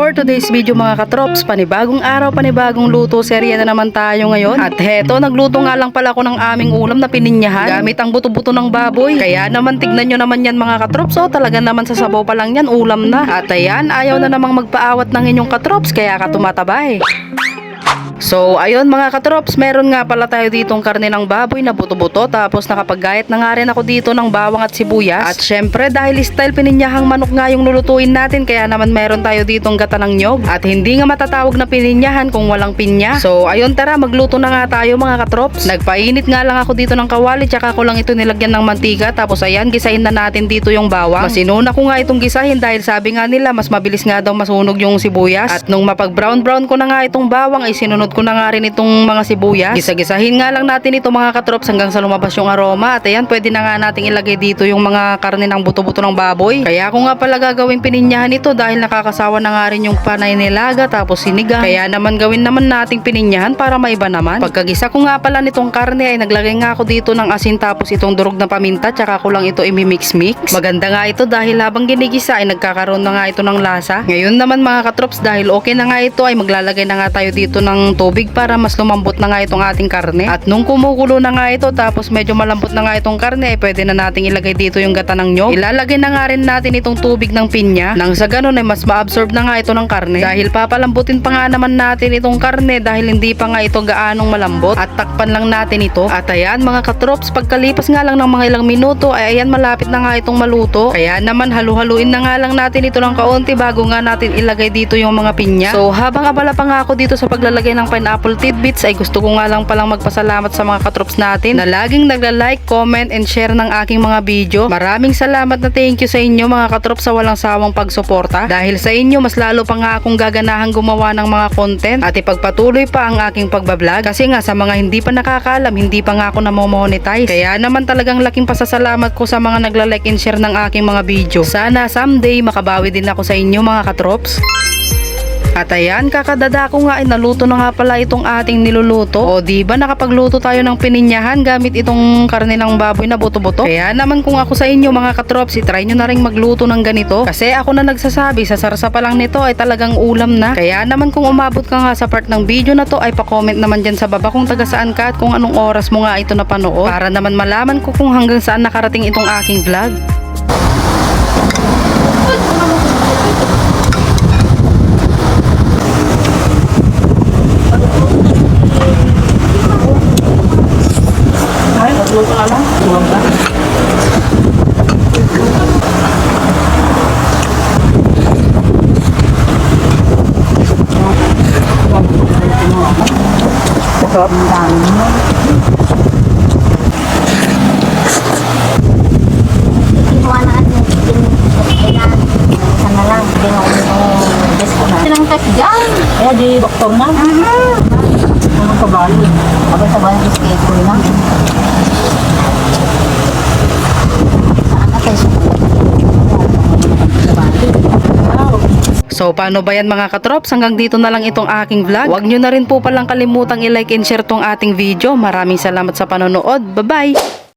for today's video mga katrops, panibagong araw, panibagong luto, serye na naman tayo ngayon. At heto, nagluto nga lang pala ako ng aming ulam na pininyahan gamit ang buto-buto ng baboy. Kaya naman tignan nyo naman yan mga katrops, oh, talaga naman sa sabaw pa lang yan, ulam na. At ayan, ayaw na namang magpaawat ng inyong katrops, kaya ka tumataba eh. So, ayun mga katrops, meron nga pala tayo ditong karne ng baboy na buto-buto tapos nakapaggayat na nga rin ako dito ng bawang at sibuyas. At syempre dahil style pininyahang manok nga yung lulutuin natin kaya naman meron tayo ditong gata ng nyog. At hindi nga matatawag na pininyahan kung walang pinya. So, ayun tara, magluto na nga tayo mga katrops. Nagpainit nga lang ako dito ng kawali tsaka ko lang ito nilagyan ng mantika tapos ayan, gisahin na natin dito yung bawang. Masinuna ko nga itong gisahin dahil sabi nga nila mas mabilis nga daw masunog yung sibuyas. At nung mapag brown brown ko na nga itong bawang ay sinunod ko na nga rin itong mga sibuyas. Gisa-gisahin nga lang natin ito mga katrops hanggang sa lumabas yung aroma. At ayan, pwede na nga nating ilagay dito yung mga karne ng buto-buto ng baboy. Kaya ako nga pala gagawin pininyahan ito dahil nakakasawa na nga rin yung panay nilaga tapos sinigang. Kaya naman gawin naman nating pininyahan para maiba naman. Pagkagisa ko nga pala nitong karne ay naglagay nga ako dito ng asin tapos itong durog na paminta tsaka ko lang ito imimix-mix. Maganda nga ito dahil habang ginigisa ay nagkakaroon na nga ito ng lasa. Ngayon naman mga katrops dahil okay na nga ito ay maglalagay na nga tayo dito ng tubig para mas lumambot na nga itong ating karne. At nung kumukulo na nga ito tapos medyo malambot na nga itong karne ay pwede na nating ilagay dito yung gata ng nyog. Ilalagay na nga rin natin itong tubig ng pinya nang sa ganun ay mas ma-absorb na nga ito ng karne. Dahil papalambutin pa nga naman natin itong karne dahil hindi pa nga ito gaanong malambot at takpan lang natin ito. At ayan mga katrops pagkalipas nga lang ng mga ilang minuto ay ayan malapit na nga itong maluto. Kaya naman halu-haluin na nga lang natin ito ng kaunti bago nga natin ilagay dito yung mga pinya. So habang abala pa nga ako dito sa paglalagay ng pineapple tidbits ay gusto ko nga lang palang magpasalamat sa mga katrops natin na laging nagla-like, comment, and share ng aking mga video. Maraming salamat na thank you sa inyo mga katrops sa walang sawang pagsuporta. Dahil sa inyo mas lalo pa nga akong gaganahang gumawa ng mga content at ipagpatuloy pa ang aking pagbablog kasi nga sa mga hindi pa nakakaalam hindi pa nga ako namomonetize. Kaya naman talagang laking pasasalamat ko sa mga nagla-like and share ng aking mga video. Sana someday makabawi din ako sa inyo mga katrops. At ayan, kakadada ko nga ay naluto na nga pala itong ating niluluto. O di ba nakapagluto tayo ng pininyahan gamit itong karne ng baboy na buto-buto? Kaya naman kung ako sa inyo mga katrops, try nyo na rin magluto ng ganito. Kasi ako na nagsasabi, sa sarsa pa lang nito ay talagang ulam na. Kaya naman kung umabot ka nga sa part ng video na to ay pa-comment naman dyan sa baba kung taga saan ka at kung anong oras mo nga ito napanood. Para naman malaman ko kung hanggang saan nakarating itong aking vlog. Ay, magluto ka lang. Tuwang ka. Sarap. Ang dami mo. Kinuha na ano, kailangan isa na lang, hindi na yung best ko na. Silang test dyan. Kaya di doktor na. Ano ka ba? Abay sa bayan yung schedule na. Saan na tayo sa So paano ba yan mga katrops? Hanggang dito na lang itong aking vlog. Huwag nyo na rin po palang kalimutang i-like and share tong ating video. Maraming salamat sa panonood. Bye-bye!